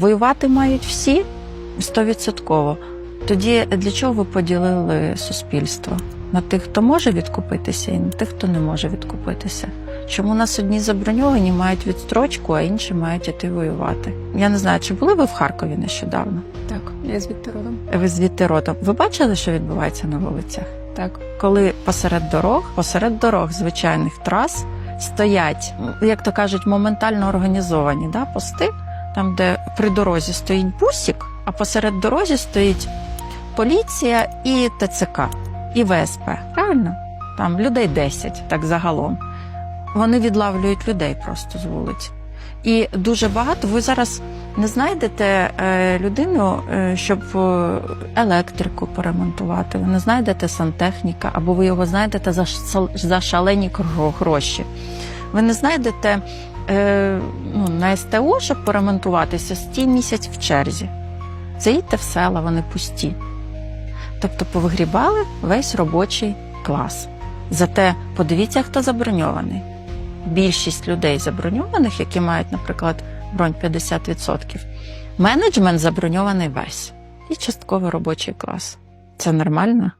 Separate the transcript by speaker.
Speaker 1: Воювати мають всі стовідсотково. Тоді для чого ви поділили суспільство? На тих, хто може відкупитися, і на тих, хто не може відкупитися. Чому у нас одні заброньовані мають відстрочку, а інші мають іти воювати? Я не знаю, чи були ви в Харкові нещодавно?
Speaker 2: Так, я звідти родом.
Speaker 1: Ви звідти родом. Ви бачили, що відбувається на вулицях?
Speaker 2: Так.
Speaker 1: коли посеред дорог, посеред дорог звичайних трас стоять, як то кажуть, моментально організовані да, пости, там, де при дорозі стоїть бусик, а посеред дорозі стоїть поліція і ТЦК, і ВСП. Правильно? Там людей 10, так загалом. Вони відлавлюють людей просто з вулиць. І дуже багато ви зараз не знайдете е, людину, е, щоб е, електрику поремонтувати. Ви не знайдете сантехніка, або ви його знайдете за шалені гроші. Ви не знайдете е, ну, на СТО, щоб поремонтуватися, стій місяць в черзі. Заїдьте в села, вони пусті. Тобто повигрібали весь робочий клас. Зате подивіться, хто заброньований. Більшість людей заброньованих, які мають, наприклад, бронь 50%, менеджмент заброньований весь і частково робочий клас. Це нормально?